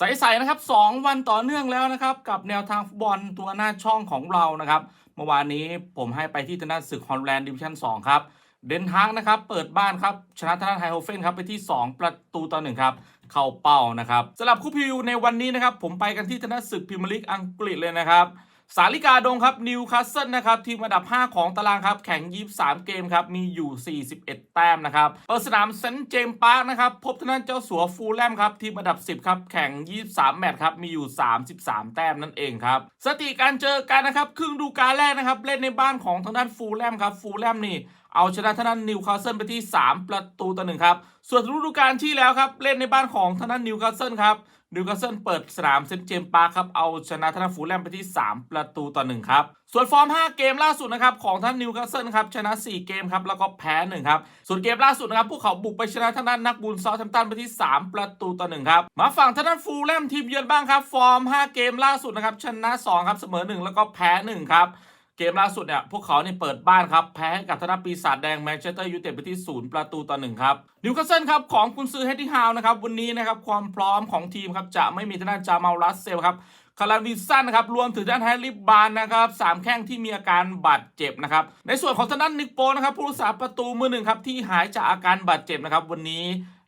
ใสๆนะครับ 2 วันต่อเนื่องแล้วนะครับ กับแนวทางฟุตบอลตัวหน้าช่องของเรานะครับ เมื่อวานนี้ผมให้ไปที่ทนาศึกฮอลแลนด์ดิวิชั่น2ครับ เดนทางนะครับ เปิดบ้านครับ ชนะทางด้าไฮโฮเฟนครับ ไปที่ 2 ประตูต่อหนึ่งครับ เข้าเป้านะครับสำหรับคู่พิวในวันนี้นะครับ ผมไปกันที่ทนาศึกพิมลิกอังกฤษเลยนะครับ สาลิกาดงครับนิวคาสเซิลนะครับทีมอันดับ 5 ของตารางครับแข่ง 23 เกมครับมีอยู่ 41 แต้มนะครับเปิดสนามเซนต์เจมส์พาร์คนะครับพบทางด้านเจ้าสัวฟูลแลมครับทีมอันดับ 10 ครับแข่ง 23 แมตช์ครับมีอยู่ 33 แต้มนั่นเองครับสถิติการเจอกันนะครับครึ่งดูการแรกนะครับเล่นในบ้านของทางด้านฟูลแลมครับฟูลแลมนี่ เอาชนะทางด้านนิวคาสเซิลไปที่ 3 ประตูต่อหนึ่งครับ ส่วนฤดูกาลที่แล้วครับ เล่นในบ้านของทางด้านนิวคาสเซิลครับนิวคาสเซิลเปิดสนามเซนเจมส์พาร์ครับ เอาชนะทางด้านฟูลแลมไปที่ 3 ประตูต่อหนึ่งครับ ส่วนฟอร์ม 5 เกมล่าสุดนะครับของท่านนิวคาสเซิลครับชนะ 4 เกมครับแล้วก็แพ้1ครับ ส่วนเกมล่าสุดนะครับพวกเขาบุกไปชนะทางด้านนักบุญซาท์แฮมป์ตันไปที่ 3 ประตูต่อหนึ่งครับ มาฝั่งทางด้านฟูลแลมทีมเยือนบ้างครับฟอร์ม 5 เกมล่าสุดนะครับชนะ2ครับเสมอ1แล้วก็แพ้1ครับ เกมล่าสุดเนี่ยพวกเขาเนี่ยเปิดบ้านครับ แพ้ให้กับทางด้านปีศาจแดงแมนเชสเตอร์ยูไนเต็ดไปที่ 0 ประตูต่อหนึ่งครับนิวคาสเซิลครับของกุนซือเฮดดี้ฮาวนะครับวันนี้นะครับความพร้อมของทีมครับจะไม่มีทางด้านจามาลรัสเซลครับคาราวินสันนะครับรวมถึงด้านแฮร์รี่บานนะครับสามแข้งที่มีอาการบาดเจ็บนะครับในส่วนของทางด้านนิกโปนะครับผู้รักษาประตูมือหนึ่งครับที่หายจากอาการบาดเจ็บนะครับวันนี้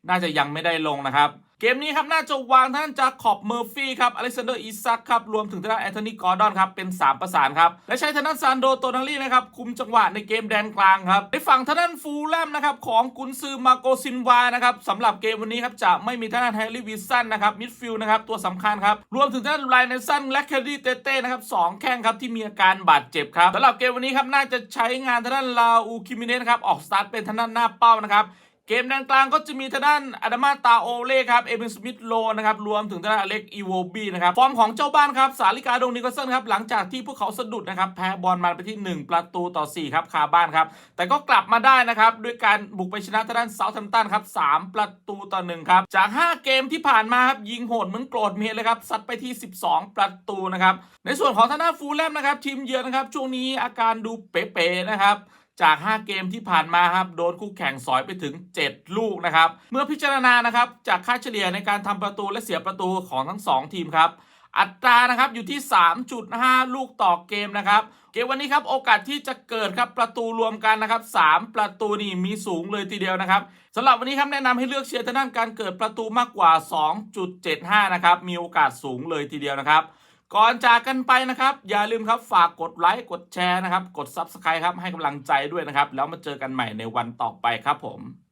น่าจะยังไม่ได้ลงนะครับ เกมนี้ครับ น่าจะวางท่านจาขอบเมอร์ฟี่ครับอเล็กซานเดอร์อิซักครับ รวมถึงทางด้านแอนโทนีกอร์ดอนครับ เป็น 3 ประสานครับ และใช้ทางด้านซานโดโตนาลีนะครับ คุมจังหวะในเกมแดนกลางครับ ในฝั่งทางด้านฟูลแลมนะครับ ของกุนซือมาโกซินวานะครับสำหรับเกมวันนี้ครับ จะไม่มีทางด้านแฮร์รี่วิสันนะครับมิดฟิลด์นะครับตัวสำคัญครับ รวมถึงทางด้านไลน์เนสันและแคลรี่เตเต้นะครับสองแข้งครับที่มีอาการบาดเจ็บครับสำหรับเกมวันนี้ครับน่าจะใช้งานทางด้านลาอูคิมิเนสครับออกสตาร์ทเป็นทางด้านหน้าเป้านะครับ เกมด้านกลางก็จะมีทางด้านอาดามาตาโอเล่ครับ เอเบนสมิธโลนะครับ รวมถึงทางด้านอเล็กอีโวบีนะครับ ฟอร์มของเจ้าบ้านครับ สาลิกาดงนิโคลสันครับ หลังจากที่พวกเขาสะดุดนะครับ แพ้บอลมาไปที่ 1 ประตูต่อ 4 ครับคาบ้านครับ แต่ก็กลับมาได้นะครับ ด้วยการบุกไปชนะทางด้านเซาท์แฮมป์ตันครับ 3 ประตูต่อ 1 ครับ จาก 5 เกมที่ผ่านมาครับ ยิงโหดเหมือนโกรธเมียเลยครับ ซัดไปที่ 12 ประตูนะครับ ในส่วนของทางด้านฟูลแลมนะครับ ทีมเยือนนะครับ ช่วงนี้อาการดูเป๋ๆนะครับ จาก 5 เกมที่ผ่านมาครับโดนคู่แข่งสอยไปถึง 7 ลูกนะครับ เมื่อพิจารณานะครับจากค่าเฉลี่ยในการทำประตูและเสียประตูของทั้ง 2 ทีมครับ อัตรานะครับอยู่ที่ 3.5 ลูกต่อเกมนะครับเกมวันนี้ครับโอกาสที่จะเกิดครับประตูรวมกันนะครับ3ประตูนี่มีสูงเลยทีเดียวนะครับสำหรับวันนี้ครับแนะนำให้เลือกเชียร์ทางด้านการเกิดประตูมากกว่า 2.75 นะครับมีโอกาสสูงเลยทีเดียวนะครับ ก่อนจากกันไปนะครับ อย่าลืมครับฝากกดไลค์กดแชร์นะครับ กด Subscribe ครับให้กำลังใจด้วยนะครับ แล้วมาเจอกันใหม่ในวันต่อไปครับผม